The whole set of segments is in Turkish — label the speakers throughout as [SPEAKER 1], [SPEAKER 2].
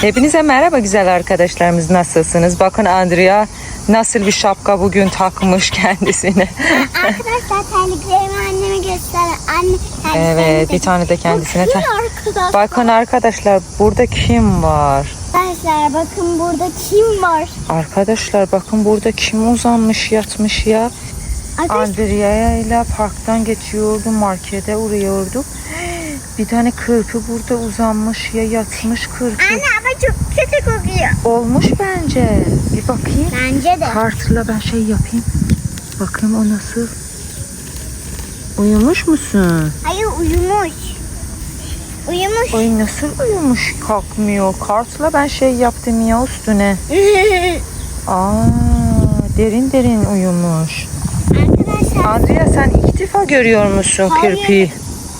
[SPEAKER 1] Hepinize merhaba güzel arkadaşlarımız nasılsınız? Bakın Andrea nasıl bir şapka bugün takmış kendisine.
[SPEAKER 2] Arkadaşlar terliklerimi anneme göster. Anne terliklerimi
[SPEAKER 1] Evet bir tane de kendisine. Ta-
[SPEAKER 2] arkadaşlar.
[SPEAKER 1] Bakın arkadaşlar burada kim var?
[SPEAKER 2] Arkadaşlar bakın burada kim var?
[SPEAKER 1] Arkadaşlar bakın burada kim uzanmış yatmış ya. Andrea ile parktan geçiyordum markete uğruyorduk. Bir tane kırpı burada uzanmış ya yatmış kırpı.
[SPEAKER 2] anne çok kötü kokuyor.
[SPEAKER 1] Olmuş bence. Bir bakayım.
[SPEAKER 2] Bence de.
[SPEAKER 1] Kartla ben şey yapayım. Bakayım o nasıl? Uyumuş musun?
[SPEAKER 2] Hayır uyumuş. Uyumuş.
[SPEAKER 1] Ay nasıl uyumuş kalkmıyor. Kartla ben şey yaptım ya üstüne. Aa derin derin uyumuş.
[SPEAKER 2] Arkadaşlar
[SPEAKER 1] Andrea sen ilk defa görüyor musun
[SPEAKER 2] Hayır.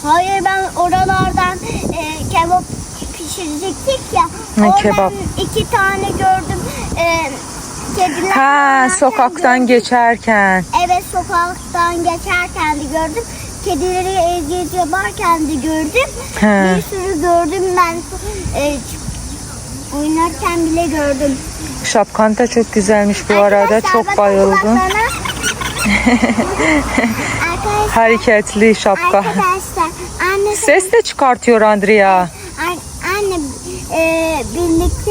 [SPEAKER 2] hayır ben oralardan e, kebap pişirecektik ya. Oradan
[SPEAKER 1] kebap?
[SPEAKER 2] iki tane gördüm. E, kediler
[SPEAKER 1] Ha sokaktan
[SPEAKER 2] gördüm.
[SPEAKER 1] geçerken.
[SPEAKER 2] Evet sokaktan geçerken de gördüm. Kedileri eziyet yaparken de gördüm.
[SPEAKER 1] He.
[SPEAKER 2] Bir sürü gördüm ben. E, oynarken bile gördüm.
[SPEAKER 1] Şapkan da çok güzelmiş bu arada.
[SPEAKER 2] Arkadaşlar,
[SPEAKER 1] Çok
[SPEAKER 2] bakın
[SPEAKER 1] bayıldım. Hareketli şapka.
[SPEAKER 2] arkadaşlar anne
[SPEAKER 1] Ses de çıkartıyor Andrea.
[SPEAKER 2] An- anne e, birlikte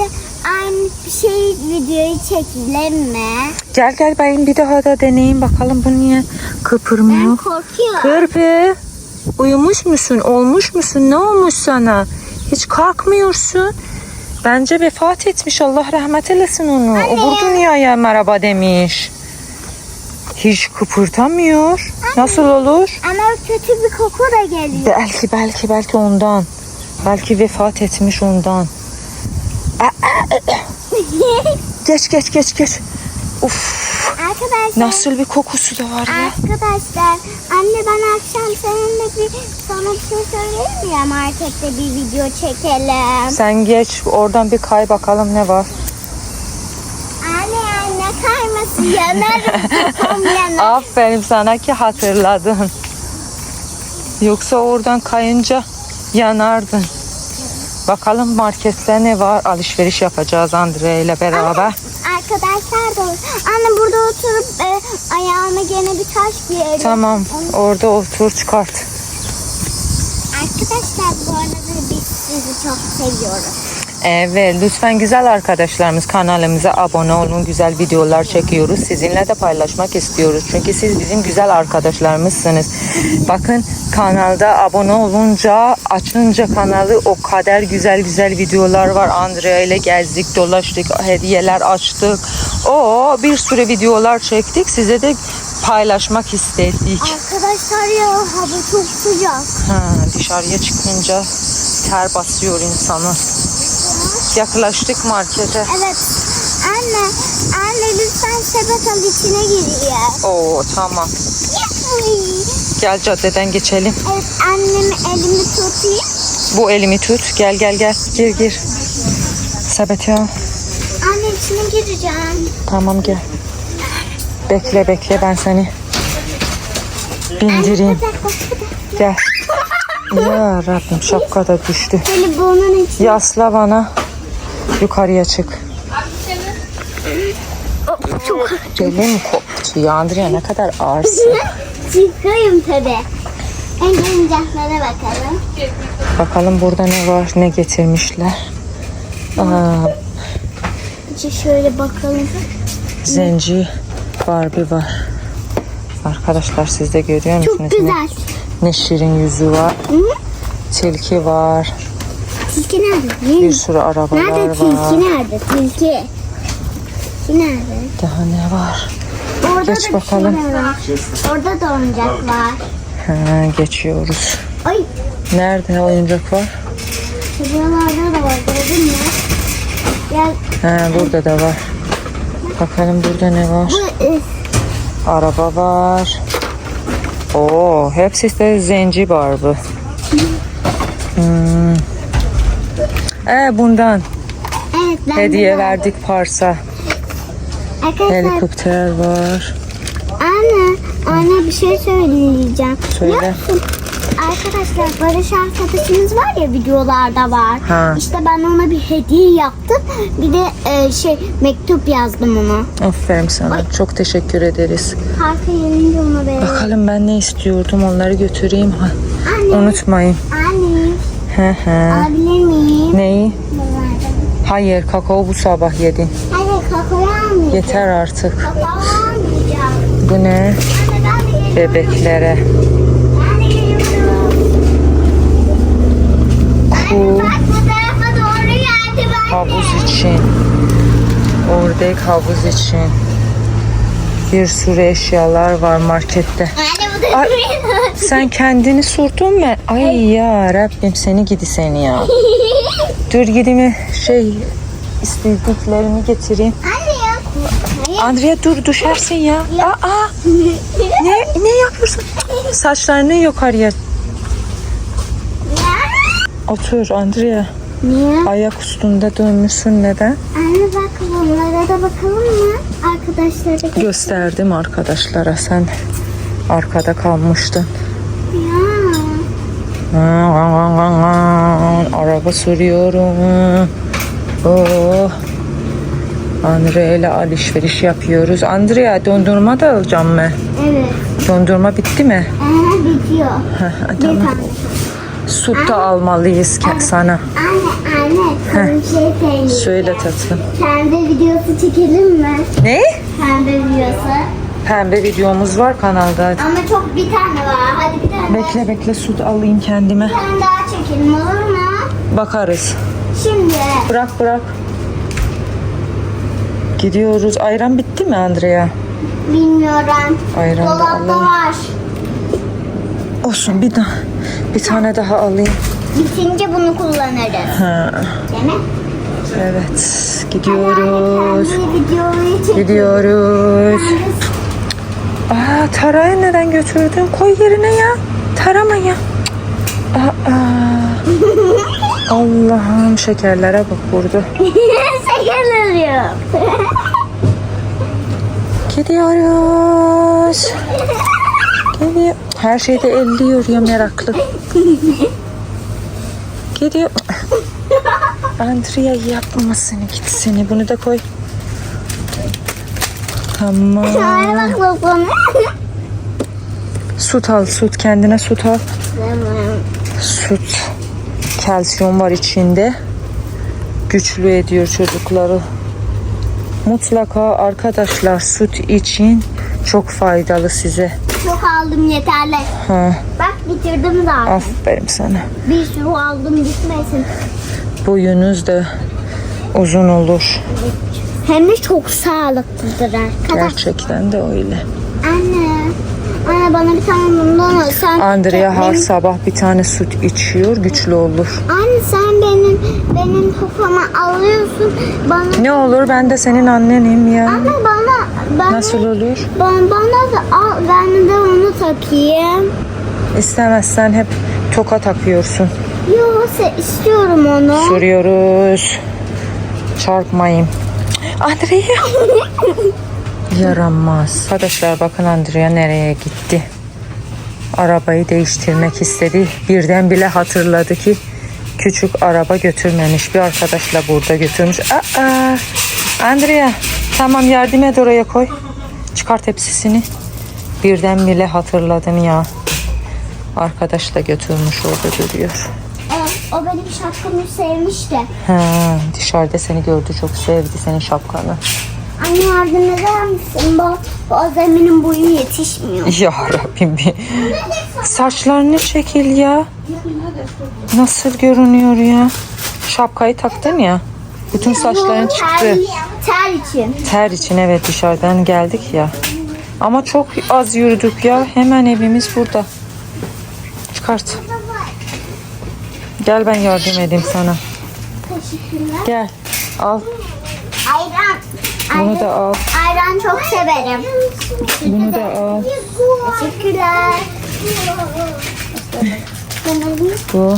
[SPEAKER 2] aynı bir şey videoyu çekelim mi?
[SPEAKER 1] Gel gel ben bir daha da deneyeyim bakalım bu niye
[SPEAKER 2] Ben
[SPEAKER 1] kıpırmıyor.
[SPEAKER 2] korkuyorum.
[SPEAKER 1] Kırpı uyumuş musun olmuş musun ne olmuş sana? Hiç kalkmıyorsun. Bence vefat etmiş Allah rahmet eylesin onu. O bu dünyaya merhaba demiş. Hiç kıpırtamıyor. Nasıl olur?
[SPEAKER 2] Ama kötü bir koku da geliyor.
[SPEAKER 1] Belki belki belki ondan. Belki vefat etmiş ondan. Geç geç geç geç. Uf
[SPEAKER 2] Arkadaşlar.
[SPEAKER 1] nasıl bir kokusu da var ya.
[SPEAKER 2] Arkadaşlar anne ben akşam seninle bir sana bir şey söyleyeyim mi ya markette bir video çekelim.
[SPEAKER 1] Sen geç oradan bir kay bakalım ne var.
[SPEAKER 2] Anne anne kayması yanarım kafam yanar.
[SPEAKER 1] Aferin sana ki hatırladın. Yoksa oradan kayınca yanardın. Bakalım markette ne var? Alışveriş yapacağız Andre ile beraber.
[SPEAKER 2] Arkadaşlar da anne burada oturup e, ayağıma gene bir taş giyerim.
[SPEAKER 1] Tamam orada otur çıkart.
[SPEAKER 2] Arkadaşlar bu arada biz sizi çok seviyoruz.
[SPEAKER 1] Evet lütfen güzel arkadaşlarımız kanalımıza abone olun. Güzel videolar çekiyoruz. Sizinle de paylaşmak istiyoruz. Çünkü siz bizim güzel arkadaşlarımızsınız. Bakın kanalda abone olunca açınca kanalı o kadar güzel güzel videolar var. Andrea ile gezdik dolaştık hediyeler açtık. O bir sürü videolar çektik. Size de paylaşmak istedik.
[SPEAKER 2] Arkadaşlar ya hava çok sıcak.
[SPEAKER 1] Ha, dışarıya çıkınca ter basıyor insanı. Yaklaştık markete.
[SPEAKER 2] Evet. Anne, anne lütfen sepet al içine giriyor.
[SPEAKER 1] Oo tamam. Gel caddeden geçelim.
[SPEAKER 2] Evet annem elimi tutayım.
[SPEAKER 1] Bu elimi tut. Gel gel gel. Gir gir. Sepeti al.
[SPEAKER 2] Anne içine gireceğim.
[SPEAKER 1] Tamam gel. Bekle bekle ben seni bindireyim.
[SPEAKER 2] Bir dakika, bir dakika.
[SPEAKER 1] Gel. Ya Rabbim şapka da düştü. Yasla bana. Yukarıya çık.
[SPEAKER 2] Çok
[SPEAKER 1] Belim koptu ya Andrea ne kadar ağırsın.
[SPEAKER 2] Çıkayım tabi. Önce oyuncaklara bakalım.
[SPEAKER 1] Bakalım burada ne var ne getirmişler. Aa,
[SPEAKER 2] İçe şöyle bakalım.
[SPEAKER 1] zenci Barbie var. Arkadaşlar siz de görüyor musunuz?
[SPEAKER 2] Çok
[SPEAKER 1] Ne-
[SPEAKER 2] güzel.
[SPEAKER 1] Ne şirin yüzü var. Tilki var.
[SPEAKER 2] Tilki nerede?
[SPEAKER 1] Bir sürü arabalar
[SPEAKER 2] Nerede
[SPEAKER 1] var.
[SPEAKER 2] tilki nerede? Tilki. Tilki nerede?
[SPEAKER 1] Daha ne var?
[SPEAKER 2] Orada
[SPEAKER 1] Geç
[SPEAKER 2] da
[SPEAKER 1] bakalım.
[SPEAKER 2] bir şeyler var. Orada da oyuncak var.
[SPEAKER 1] Ha, geçiyoruz.
[SPEAKER 2] Ay
[SPEAKER 1] Nerede oyuncak var?
[SPEAKER 2] buralarda da var gördün mü? Gel
[SPEAKER 1] Ha, burada da var. Bakalım burada ne var?
[SPEAKER 2] e,
[SPEAKER 1] Araba var. Oo, hepsi de zenci Barbie. Hmm. Ee, bundan
[SPEAKER 2] evet ben
[SPEAKER 1] hediye
[SPEAKER 2] de-
[SPEAKER 1] verdik Pars'a.
[SPEAKER 2] Arkadaşlar
[SPEAKER 1] Helikopter var.
[SPEAKER 2] anne anne bir şey söyleyeceğim.
[SPEAKER 1] Söyle.
[SPEAKER 2] Arkadaşlar Barış arkadaşımız var ya videolarda var.
[SPEAKER 1] Ha.
[SPEAKER 2] İşte ben ona bir hediye yaptım. Bir de e, şey mektup yazdım ona.
[SPEAKER 1] Aferin sana. Çok teşekkür ederiz.
[SPEAKER 2] Harika gelince ona verelim.
[SPEAKER 1] Bakalım ben ne istiyordum onları götüreyim.
[SPEAKER 2] Anne,
[SPEAKER 1] Unutmayın.
[SPEAKER 2] anne
[SPEAKER 1] Hı.
[SPEAKER 2] alabilir miyim?
[SPEAKER 1] Neyi?
[SPEAKER 2] Bunlardan.
[SPEAKER 1] Hayır kakao bu sabah yedin.
[SPEAKER 2] Hayır kakao almayacağım.
[SPEAKER 1] Yeter artık.
[SPEAKER 2] Kakao almayacağım.
[SPEAKER 1] Bu ne?
[SPEAKER 2] Anne ben de geliyorum.
[SPEAKER 1] Bebeklere.
[SPEAKER 2] Ben de geliyorum.
[SPEAKER 1] Ku,
[SPEAKER 2] Bak bu tarafa doğru geldi ben de.
[SPEAKER 1] havuz için. Ördek havuz için. Bir sürü eşyalar var markette. Ay. Sen kendini sürtün mü? Ay ya Rabbim seni gidi seni ya. Dur gidimi şey istediklerimi getireyim. Andrea dur düşersin ya. Aa, ne ne yapıyorsun? Saçlarını yukarıya. Otur Andrea.
[SPEAKER 2] Niye?
[SPEAKER 1] Ayak üstünde dönmüşsün neden?
[SPEAKER 2] Anne bak bunlara da bakalım mı? Arkadaşlara
[SPEAKER 1] Gösterdim arkadaşlara sen arkada kalmıştın.
[SPEAKER 2] Ya.
[SPEAKER 1] Araba sürüyorum. Oh. Andrea ile alışveriş yapıyoruz. Andrea dondurma da alacağım mı?
[SPEAKER 2] Evet.
[SPEAKER 1] Dondurma bitti mi?
[SPEAKER 2] Ee, bitiyor.
[SPEAKER 1] Heh,
[SPEAKER 2] Bir
[SPEAKER 1] tamam.
[SPEAKER 2] tane.
[SPEAKER 1] Süt da almalıyız ke- sana.
[SPEAKER 2] Anne anne sana bir şey söyleyeyim.
[SPEAKER 1] Söyle tatlım.
[SPEAKER 2] Pembe videosu çekelim mi?
[SPEAKER 1] Ne?
[SPEAKER 2] Pembe videosu.
[SPEAKER 1] Pembe videomuz var kanalda.
[SPEAKER 2] Ama çok bir tane var. Hadi bir tane daha,
[SPEAKER 1] Bekle bekle süt alayım kendime.
[SPEAKER 2] bir tane daha çekelim olur mu?
[SPEAKER 1] Bakarız.
[SPEAKER 2] Şimdi.
[SPEAKER 1] Bırak bırak. Gidiyoruz. Ayran bitti mi Andrea?
[SPEAKER 2] Bilmiyorum.
[SPEAKER 1] Ayran
[SPEAKER 2] Dolapta var.
[SPEAKER 1] Olsun bir daha. Bir tane daha alayım.
[SPEAKER 2] Bitince bunu kullanırız.
[SPEAKER 1] Ha,
[SPEAKER 2] Değil mi?
[SPEAKER 1] evet. Gidiyoruz. Gidiyoruz. Aa tarayı neden götürdün? Koy yerine ya. Tarama ya. Aa. Allah'ım şekerlere bak burada.
[SPEAKER 2] Şeker arıyor.
[SPEAKER 1] Gidiyoruz. Gidiyor. Her şeyde elliyor ya meraklı. Gidiyor. Andrea yapmamasını git seni. Bunu da koy. Tamam.
[SPEAKER 2] Bak.
[SPEAKER 1] Süt al süt. Kendine süt al. Süt. Kalsiyum var içinde. Güçlü ediyor çocukları. Mutlaka arkadaşlar süt için çok faydalı size.
[SPEAKER 2] Çok aldım yeterli.
[SPEAKER 1] Ha,
[SPEAKER 2] Bak bitirdim zaten.
[SPEAKER 1] aferin sana.
[SPEAKER 2] Bir sürü aldım bitmesin.
[SPEAKER 1] Boyunuz da uzun olur.
[SPEAKER 2] Hem de çok sağlıklıdır arkadaş.
[SPEAKER 1] Gerçekten de öyle.
[SPEAKER 2] Anne. Anne bana bir tane bundan al. Sen
[SPEAKER 1] Andrea her
[SPEAKER 2] benim-
[SPEAKER 1] sabah bir tane süt içiyor, güçlü olur.
[SPEAKER 2] Anne sen benim benim popoma alıyorsun. Bana
[SPEAKER 1] Ne olur ben de senin annenim ya.
[SPEAKER 2] Anne bana bana
[SPEAKER 1] Nasıl olur?
[SPEAKER 2] bana, bana da al ben de onu takayım.
[SPEAKER 1] İstemezsen hep toka takıyorsun.
[SPEAKER 2] Yok istiyorum onu.
[SPEAKER 1] Sürüyoruz. Çarpmayın. Andrea. Yaramaz. Arkadaşlar bakın Andrea nereye gitti. Arabayı değiştirmek istedi. Birden bile hatırladı ki küçük araba götürmemiş. Bir arkadaşla burada götürmüş. Aa, Andrea tamam yardım et oraya koy. Çıkart tepsisini. Birden bile hatırladın ya. Arkadaşla götürmüş orada.
[SPEAKER 2] Evet, o benim şapkamı sevmişti.
[SPEAKER 1] Ha, dışarıda seni gördü çok sevdi senin şapkanı.
[SPEAKER 2] Anne yardım eder misin? Bu, bu zeminin boyu yetişmiyor.
[SPEAKER 1] Ya Rabbim bir saçlarını çekil ya. Nasıl görünüyor ya? Şapkayı taktın ya. Bütün saçların çıktı.
[SPEAKER 2] Ter, ter için.
[SPEAKER 1] Ter için evet dışarıdan geldik ya. Ama çok az yürüdük ya. Hemen evimiz burada. Çıkart. Gel ben yardım edeyim sana. Gel. Al.
[SPEAKER 2] Ayran.
[SPEAKER 1] Bunu da al.
[SPEAKER 2] ayran çok severim.
[SPEAKER 1] Bunu da al.
[SPEAKER 2] Teşekkürler.
[SPEAKER 1] Bu.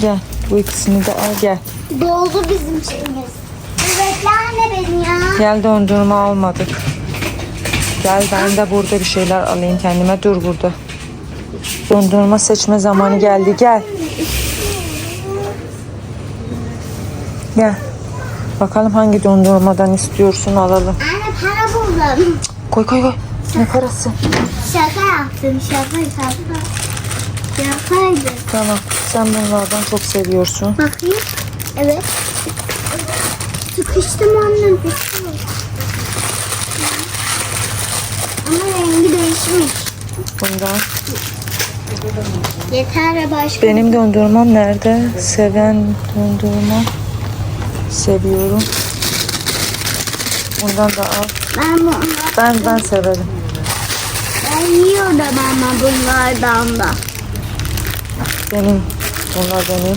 [SPEAKER 1] Gel. Bu ikisini de al gel.
[SPEAKER 2] Doldu bizim şeyimiz. Bekle anne beni ya.
[SPEAKER 1] Gel dondurma almadık. Gel ben de burada bir şeyler alayım kendime. Dur burada. Dondurma seçme zamanı geldi. Gel. Gel. Bakalım hangi dondurmadan istiyorsun alalım.
[SPEAKER 2] Anne para buldum.
[SPEAKER 1] Koy koy koy. Ne parası?
[SPEAKER 2] Şaka yaptım şaka şaka. Şakaydı.
[SPEAKER 1] Tamam. Sen bunlardan çok seviyorsun.
[SPEAKER 2] Bakayım. Evet. Sıkıştım annem. sıkıştım. Ama rengi değişmiş.
[SPEAKER 1] Bundan.
[SPEAKER 2] Yeter başka.
[SPEAKER 1] Benim dondurmam nerede? Seven dondurma. Seviyorum. Bundan da al.
[SPEAKER 2] Ben bunu
[SPEAKER 1] Ben ben severim.
[SPEAKER 2] ben yiyordum ama bunlardan da.
[SPEAKER 1] Benim. Bunlar benim.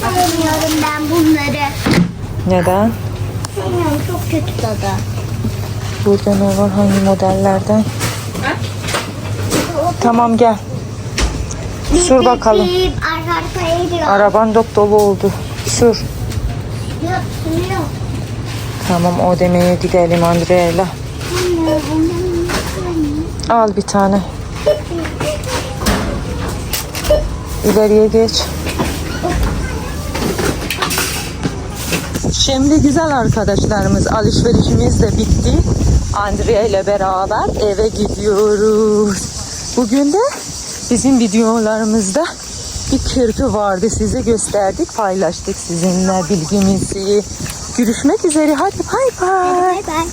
[SPEAKER 2] Sevmiyorum ben bunları.
[SPEAKER 1] Neden?
[SPEAKER 2] Sevmiyorum çok kötü tadı.
[SPEAKER 1] Burada ne var? Hangi modellerden? Tamam gel. Sür bakalım. Araban dop dolu oldu. Sür.
[SPEAKER 2] Yok.
[SPEAKER 1] Tamam o demeye gidelim Andrea'yla. Al bir tane. İleriye geç. Şimdi güzel arkadaşlarımız alışverişimiz de bitti. Andrea ile beraber eve gidiyoruz. Bugün de bizim videolarımızda bir kirpi vardı. Size gösterdik, paylaştık sizinle bilgimizi. Görüşmek üzere. Hadi bay bay.
[SPEAKER 2] Bay bay.